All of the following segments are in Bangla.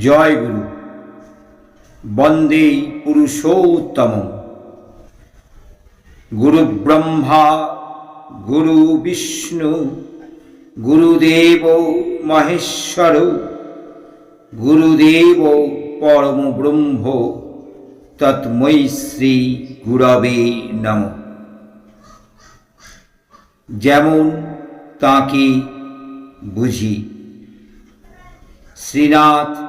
জয় গুরু। বন্দে পুরুষোত্তম গুরু ব্রহ্মা, গুরু বিষ্ণু, গুরুদেব মহেশ্বর, গুরুদেব পরম ব্রহ্ম তৎমৈ শ্রী গুরবে নম। যেমন তাকে বুঝি। শ্রীনাথ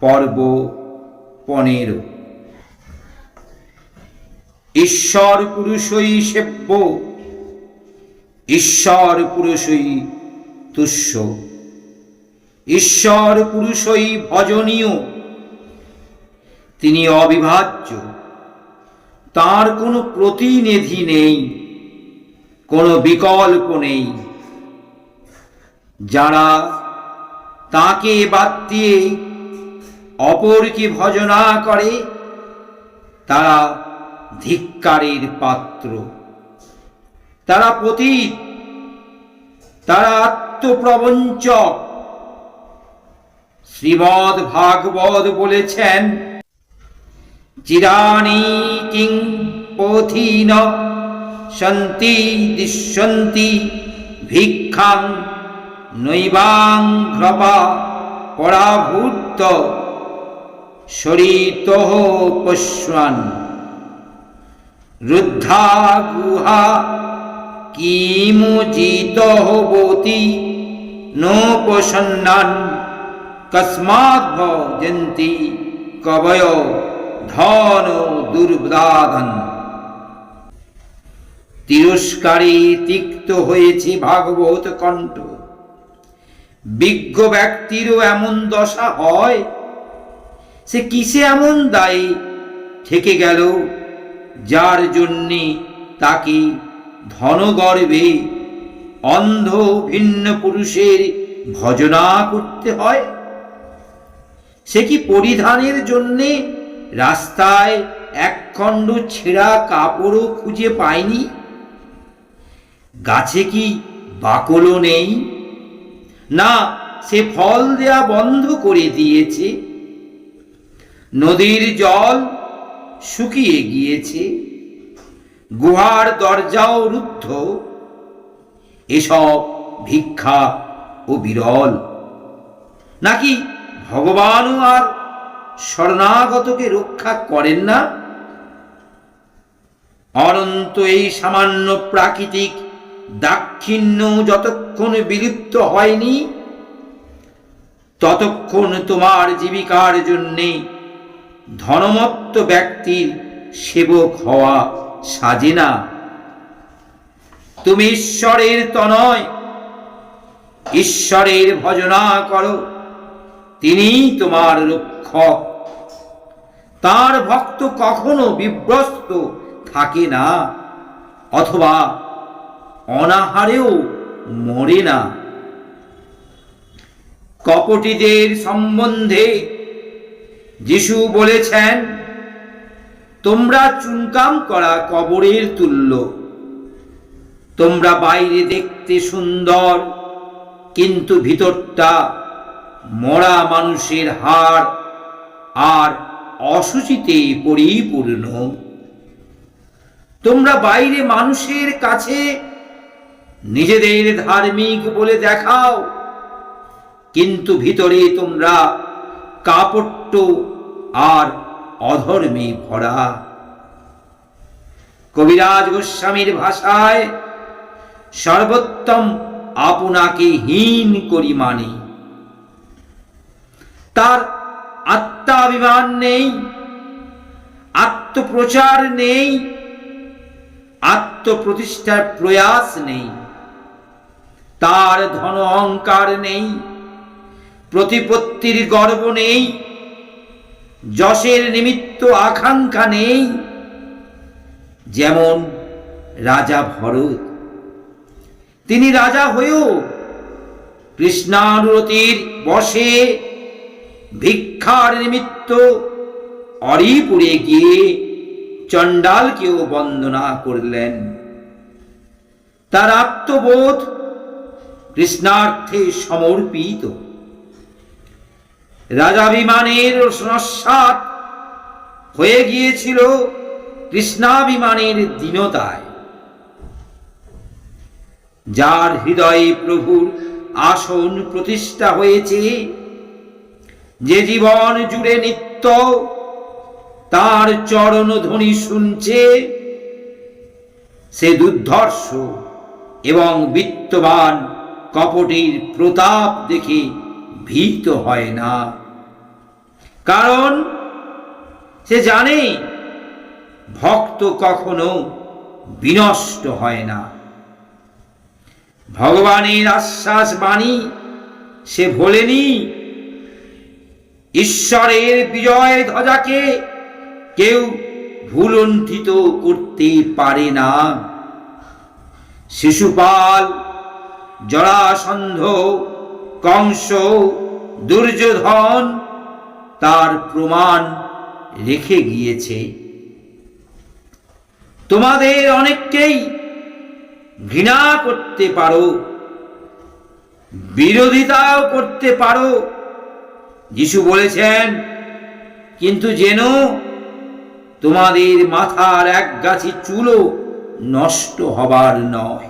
পর্ব পনেরো। ঈশ্বর পুরুষই সেব্য, ঈশ্বর পুরুষই তুষ্য। ঈশ্বর পুরুষই ভজনীয়, তিনি অবিভাজ্য। তার কোনো প্রতিনিধি নেই, কোনো বিকল্প নেই। যারা তাকে বাদ দিয়ে অপরকে ভজনা করে, তারা ধিক্কারের পাত্র। তারা পতীত, তারা আত্মপ্রবঞ্চক। শ্রীমদ ভাগবত বলেছেন চিরানি কিং পথিন সন্তি দিশ্যন্তি ভিক্ষাং নৈবাং পরাভূত শরীত পশ্বান। রুদ্ধা গুহা কিমুজিত বতি নোপসন্নান কস্মাৎ ভজন্তি কবয় ধন দুর্বাদন তিরস্কারে তিক্ত হয়েছে ভাগবত কণ্ঠ। বিজ্ঞ ব্যক্তিরও এমন দশা হয় সে কিসে এমন দায়ী? থেকে গেল। যার জন্যে তাকে ধনগর্বে অন্ধ ভিন্ন পুরুষের ভজনা করতে হয়। সে কি পরিধানের জন্যে রাস্তায় একখণ্ড ছেঁড়া কাপড়ও খুঁজে পায়নি? গাছে কি বাকলও নেই? না, সে ফল দেয়া বন্ধ করে দিয়েছে। নদীর জল শুকিয়ে গিয়েছে। গুহার দরজাও রুদ্ধ। এসব ভিক্ষা ও বিরল। নাকি ভগবানও আর শরণাগতকে রক্ষা করেন না? অনন্ত এই সামান্য প্রাকৃতিক দাক্ষিণ্য যতক্ষণ বিলুপ্ত হয়নি, ততক্ষণ তোমার জীবিকার জন্যে ধনমত্ত ব্যক্তির সেবক হওয়া সাজে না তুমি ঈশ্বরের তনয়, ঈশ্বরের ভজনা করো তিনি তোমার রক্ষক। তার ভক্ত কখনো বিভ্রস্ত থাকে না, অথবা অনাহারেও মরে না। কপটিদের সম্বন্ধে যিশু বলেছেন, তোমরা চুনকাম করা কবরের তুল্য। তোমরা বাইরে দেখতে সুন্দর, কিন্তু ভিতরটা মরা মানুষের হাড় আর অসুচিতে পরিপূর্ণ। তোমরা বাইরে মানুষের কাছে নিজেদের ধার্মিক বলে দেখাও, কিন্তু ভিতরে তোমরা কাপট্ট আর অধর্মে ভরা। কবিরাজ গোস্বামীর ভাষায় সর্বোত্তম আপনাকে হীন করি মানে। তার আত্মাভিমান নেই, আত্মপ্রচার নেই, আত্মপ্রতিষ্ঠার প্রয়াস নেই। তার ধন অহংকার নেই, প্রতিপত্তির গর্ব নেই যশের নিমিত্ত আকাঙ্ক্ষা নেই। যেমন রাজা ভরত। তিনি রাজা হয়েও কৃষ্ণানুরতির বসে ভিক্ষার নিমিত্ত অরিপুরে গিয়ে চণ্ডালকেও বন্দনা করলেন। তার আত্মবোধ কৃষ্ণার্থে সমর্পিত। রাজাভিমানের নস্বাত হয়ে গিয়েছিল কৃষ্ণাভিমানের দীনতায়। যার হৃদয়ে প্রভুর আসন প্রতিষ্ঠা হয়েছে, যে জীবন জুড়ে নিত্য তার চরণ ধ্বনি শুনছে, সে দুর্ধর্ষ এবং বিত্তবান কপটির প্রতাপ দেখে ভীত হয় না। কারণ সে জানে ভক্ত কখনো বিনষ্ট হয় না। ভগবানের আশ্বাস বাণী সে ভোলেনি। ঈশ্বরের বিজয় ধ্বজাকে কেউ ভুলণ্ঠিত করতে পারে না। শিশুপাল জরাসন্ধ কংস দুর্যোধন তার প্রমাণ রেখে গিয়েছে। তোমাদের অনেককেই ঘৃণা করতে পারো, বিরোধিতাও করতে পারো, যিশু বলেছেন, কিন্তু যেন তোমাদের মাথার এক গাছি চুলও নষ্ট হবার নয়।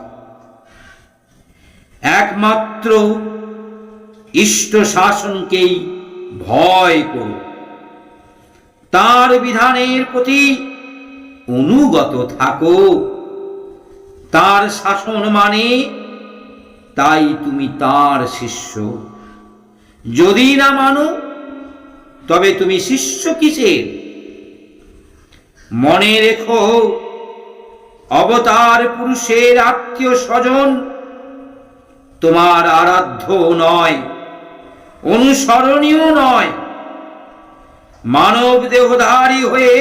একমাত্র ইষ্ট শাসনকেই ভয় করো। তার বিধানের প্রতি অনুগত থাকো। তার শাসন মানে তাই তুমি তার শিষ্য। যদি না মানো, তবে তুমি শিষ্য কিসের? মনে রেখো, অবতার পুরুষের আত্মীয় স্বজন তোমার আরাধ্য নয়। অনুসরণীয় নয়। মানব দেহধারী হয়ে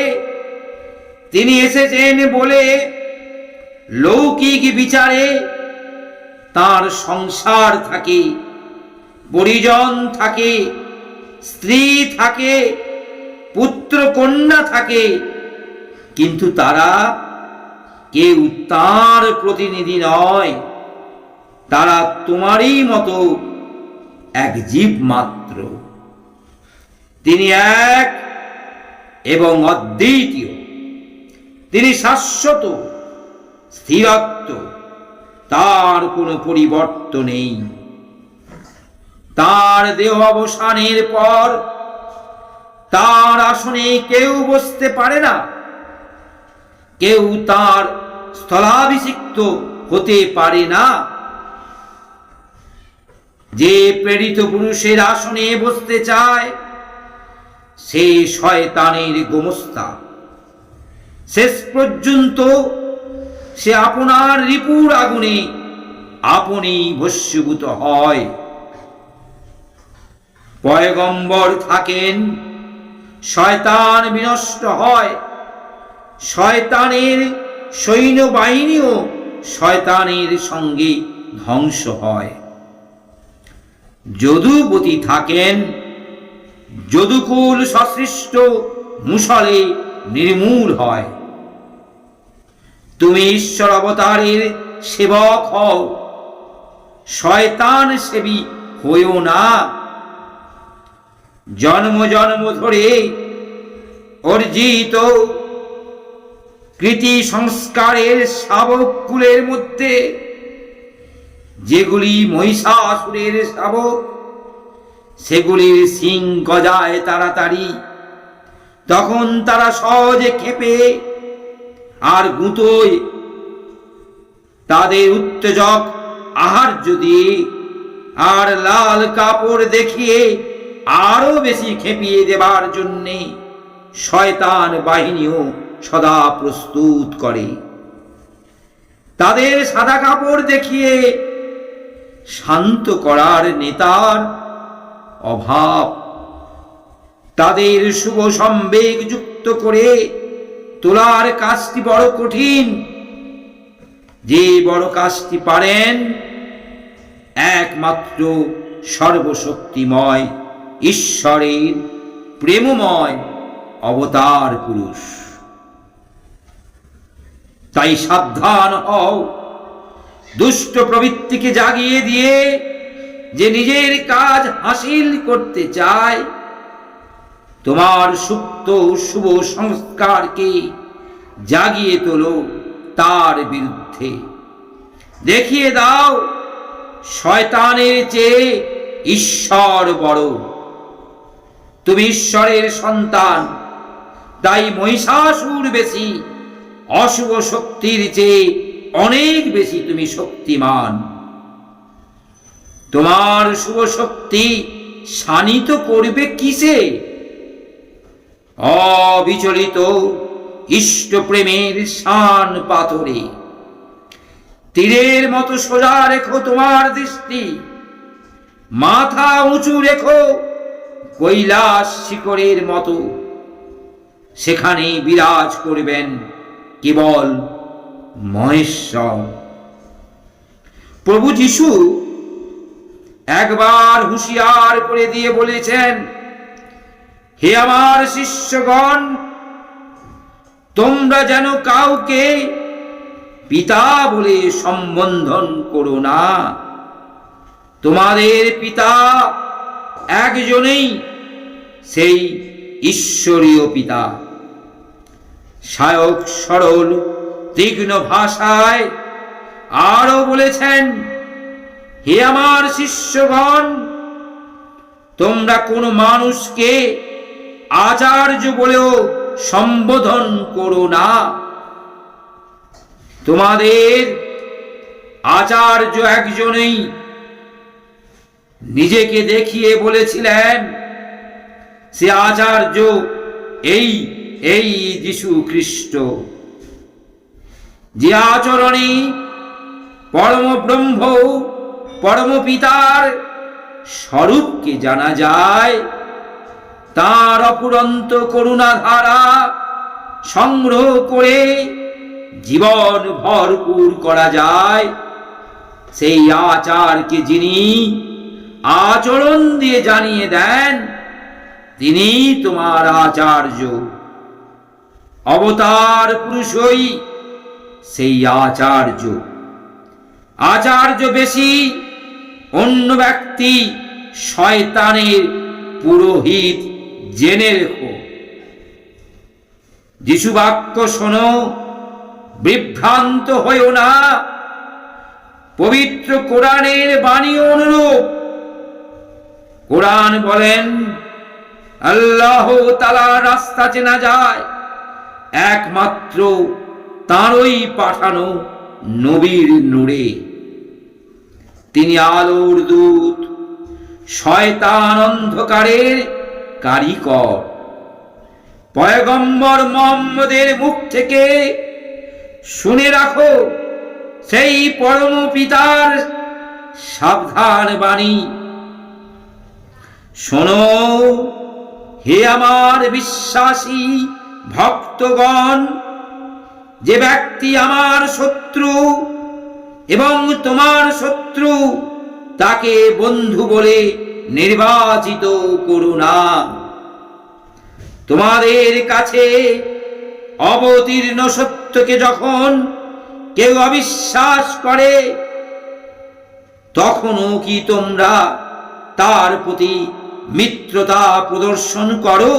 তিনি এসেছেন বলে লৌকিক বিচারে তার সংসার থাকে, পরিজন থাকে, স্ত্রী থাকে, পুত্র কন্যা থাকে, কিন্তু তারা কেউ তার প্রতিনিধি নয়। তারা তোমারই মতো এক জীব মাত্র। তিনি এক এবং অদ্বিতীয়। তিনি শাশ্বত, স্থিরত্ব। তার কোনো পরিবর্তন নেই। তার দেহ অবসানের পর তার আসনে কেউ বসতে পারে না। কেউ তার স্থলাভিষিক্ত হতে পারে না। যে প্রেরিত পুরুষের আসনে বসতে চায়, সে শয়তানের গোমস্তা। শেষ পর্যন্ত সে আপনার রিপুর আগুনে আপনি ভস্মীভূত হয়। পয়গম্বর থাকেন, শয়তান বিনষ্ট হয়। শয়তানের সৈন্যবাহিনীও শয়তানের সঙ্গে ধ্বংস হয়। যদুপতি থাকেন, যদুকুল সসৃষ্ট মুসলে নির্মূল হয়। তুমি ঈশ্বর অবতারের সেবক হও, শয়তান সেবী হইও না। জন্ম জন্ম ধরে অর্জিত কৃতি সংস্কারের শাবক কুলের মধ্যে যেগুলি মহিষাসুরের শাবক, সেগুলির সিং গজায় তাড়াতাড়ি। তখন তারা সহজে খেপে আর গুঁতোয়। তাদের উত্তেজক আহার যদি আর লাল কাপড় দেখিয়ে আরও বেশি খেপিয়ে দেবার জন্যে শয়তান বাহিনীও সদা প্রস্তুত করে। তাদের সাদা কাপড় দেখিয়ে শান্ত করার নেতার অভাব। তাদের শুভ সম্বেগ যুক্ত করে তোলার কাজটি বড় কঠিন। যে বড় কাজটি পারেন, একমাত্র সর্বশক্তিময়, ঈশ্বরের প্রেমময় অবতার পুরুষ। তাই সাবধান হও। দুষ্ট প্রবৃত্তিকে জাগিয়ে দিয়ে যে নিজের কাজ হাসিল করতে চায়, তোমার সুপ্ত শুভ সংস্কারকে জাগিয়ে তোলো তার বিরুদ্ধে। দেখিয়ে দাও, শয়তানের চেয়ে ঈশ্বর বড়। তুমি ঈশ্বরের সন্তান, তাই মহিষাসুর বেশি, অশুভ শক্তির চেয়ে অনেক বেশি তুমি শক্তিমান। তোমার শুভ শক্তি শানিত করবে কিসে? অবিচলিত ইষ্টপ্রেমের শান পাথরে। তীরের মতো সোজা রেখো তোমার দৃষ্টি। মাথা উঁচু রেখো কৈলাস শিকরের মতো। সেখানে বিরাজ করবেন কেবল মহেশ্বর প্রভু যিশু একবার হুঁশিয়ার করে দিয়ে বলেছেন, হে আমার শিষ্যগণ, তোমরা যেন কাউকে পিতা বলে সম্বোধন করো না। তোমাদের পিতা একজনেই সেই ঈশ্বরীয় পিতা। সায়ক সরল তীক্ষ্ণ ভাষায় আরও বলেছেন, হে আমার শিষ্যগণ, তোমরা কোন মানুষকে আচার্য বলেও সম্বোধন করো না। তোমাদের আচার্য একজনেই নিজেকে দেখিয়ে বলেছিলেন, সে আচার্য এই এই যিশু খ্রিস্ট যে আচরণে পরম ব্রহ্ম পরম পিতার স্বরূপকে জানা যায়। তার অপুরন্ত করুণা ধারা সংগ্রহ করে জীবন ভরপুর করা যায়। সেই আচারকে যিনি আচরণ দিয়ে জানিয়ে দেন, তিনি তোমার আচার্য। অবতার পুরুষই সেই আচার্য। আচার্য বেশি, অন্য ব্যক্তি শয়তানের পুরোহিত জেনে রেখো। যিশু বাক্য শোনো, বিভ্রান্ত হইও না। পবিত্র কোরআনের বাণী অনুরূপ। কোরআন বলেন, আল্লাহ তালা রাস্তা চেনা যায়। একমাত্র তাঁরই পাঠানো নবীর নূরে। তিনি আলোর দূত, শয়তান অন্ধকারের কারিকর। পয়গম্বর মোহাম্মদের মুখ থেকে শুনে রাখো, সেই পরম পিতার সাবধান বাণী। শোনো, হে আমার বিশ্বাসী ভক্তগণ যে ব্যক্তি আমার শত্রু এবং তোমার শত্রু, তাকে বন্ধু বলে নির্বাচিত করু না। তোমাদের কাছে অবতীর্ণ সত্যকে যখন কেউ অবিশ্বাস করে, তখনও কি তোমরা তার প্রতি মিত্রতা প্রদর্শন করো?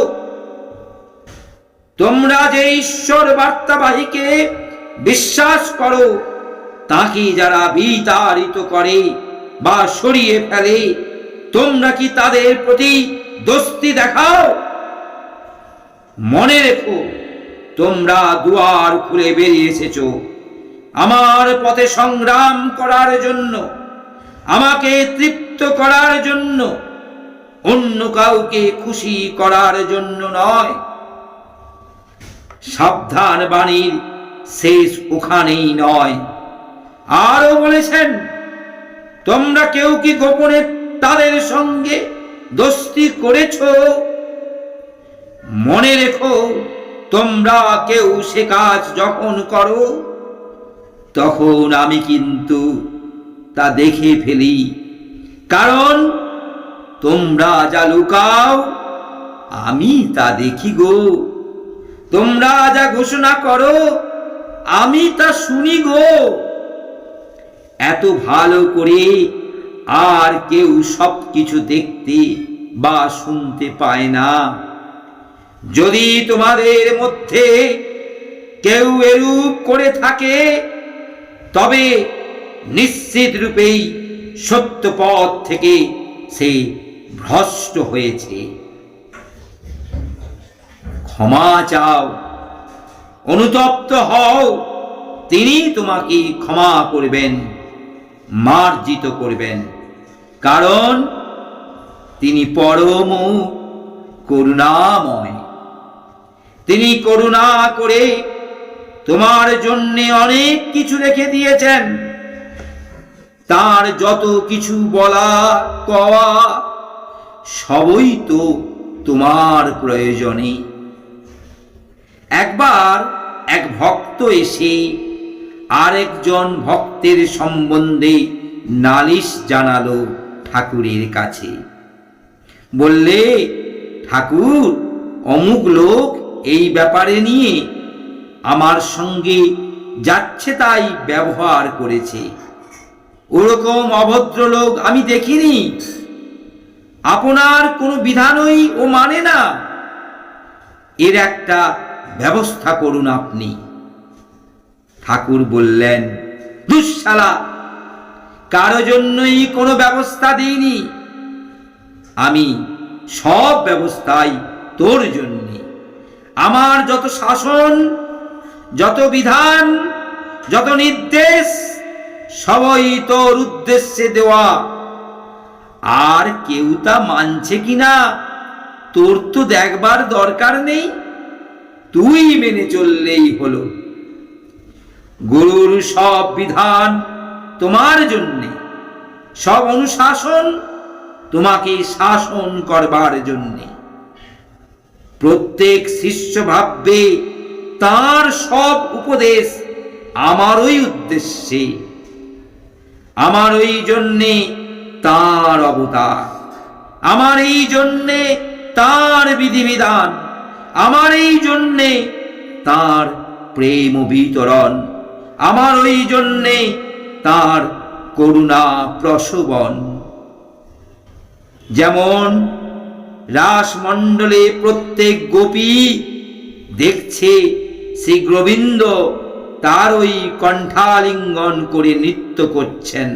তোমরা যে ঈশ্বর বার্তাবাহীকে বিশ্বাস করো, তাকে যারা বিতাড়িত করে বা সরিয়ে ফেলে, তোমরা কি তাদের প্রতি দোস্তি দেখাও? মনে রেখো, তোমরা দুয়ার খুলে বেরিয়ে এসেছ। আমার পথে সংগ্রাম করার জন্য, আমাকে তৃপ্ত করার জন্য, অন্য কাউকে খুশি করার জন্য নয়। সাবধান বাণীর শেষ ওখানেই নয়। আরও বলেছেন, তোমরা কেউ কি গোপনে তাদের সঙ্গে দোস্তি করেছ? মনে রেখো, তোমরা কেউ সে কাজ যখন করো, তখন আমি কিন্তু তা দেখে ফেলি। কারণ তোমরা যা লুকাও, আমি তা দেখি গো। তোমরা যা ঘোষণা করো, আমি তা শুনি গো। এত ভালো করে আর কেউ সব কিছু দেখতে বা শুনতে পায় না। যদি তোমাদের মধ্যে কেউ এরূপ করে থাকে, তবে নিশ্চিত রূপেই সত্য পথ থেকে সে ভ্রষ্ট হয়েছে। ক্ষমা চাও, অনুতপ্ত হও, তিনি তোমাকে ক্ষমা করবেন, মার্জিত করবেন। কারণ তিনি পরম করুণাময়। তিনি করুণা করে তোমার জন্যে অনেক কিছু রেখে দিয়েছেন। তার যত কিছু বলা কওয়া সবই তো তোমার প্রয়োজনে। একবার এক ভক্ত এসে আরেকজন ভক্তের সম্বন্ধে নালিশ জানালো ঠাকুরের কাছে। বললে, ঠাকুর, অমুক লোক এই ব্যাপারে নিয়ে আমার সঙ্গে যাচ্ছে তাই ব্যবহার করেছে। ওরকম অভদ্র লোক আমি দেখিনি। আপনার কোনো বিধানই ও মানে না। এর একটা ব্যবস্থা করুন আপনি। ঠাকুর বললেন, দুঃশালা, কারও জন্যই কোনো ব্যবস্থা দিইনি। আমি সব ব্যবস্থাই তোর জন্যে। আমার যত শাসন, যত বিধান, যত নির্দেশ, সবই তোর উদ্দেশ্যে দেওয়া। আর কেউ তা মানছে কিনা, তোর তো দেখবার দরকার নেই। তুই মেনে চললেই হলো। গুরুর সব বিধান তোমার জন্যে, সব অনুশাসন তোমাকে শাসন করবার জন্যে। প্রত্যেক শিষ্য ভাববে, তার সব উপদেশ আমারই উদ্দেশ্যে। আমার ওই জন্যে তার অবতার, আমার এই জন্যে তার বিধিবিধান। আমার এই জন্যে তার প্রেম বিতরণ, আমার ওই জন্যে তার করুণা প্রসবন যেমন রাসমণ্ডলে প্রত্যেক গোপী দেখছে শ্রী গোবিন্দ তার ওই কণ্ঠালিঙ্গন করে নৃত্য করছেন।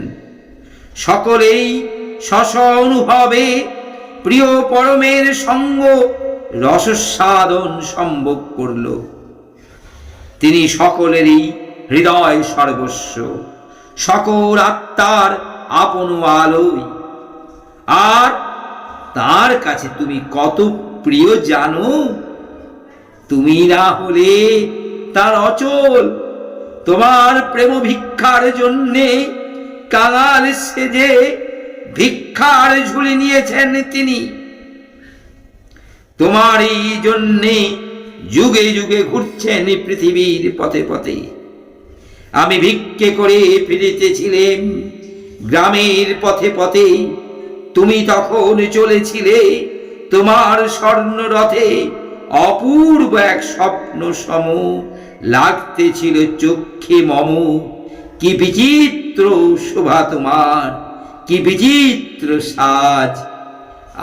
সকলেই স্ব অনুভবে প্রিয় পরমের সঙ্গ রসস্বাদন সম্ভব করল। তিনি সকলেরই হৃদয় সর্বস্ব, সকল আত্মার আপন আলোয় আর তার কাছে তুমি কত প্রিয় জানো? তুমি না হলে তার অচল, তোমার প্রেম ভিক্ষার জন্যে কাঙাল সেজে ভিক্ষার ঝুলি নিয়েছেন তিনি। তোমার এই জন্যে যুগে যুগে ঘুরছেন পৃথিবীর পথে পথে। আমি ভিক্ষে করে ফিরিতেছিলেন গ্রামের পথে পথে। তুমি তখন চলেছিলে তোমার স্বর্ণ রথে অপূর্ব এক স্বপ্ন সম লাগতেছিল চক্ষে মম। কি বিচিত্র শোভা তোমার, কি বিচিত্র সাজ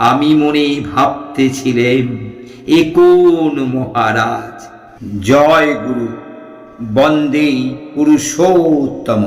আমি মনে ভাবতেছিলেন এ কোন মহারাজ? জয় গুরু বন্দে পুরুষোত্তম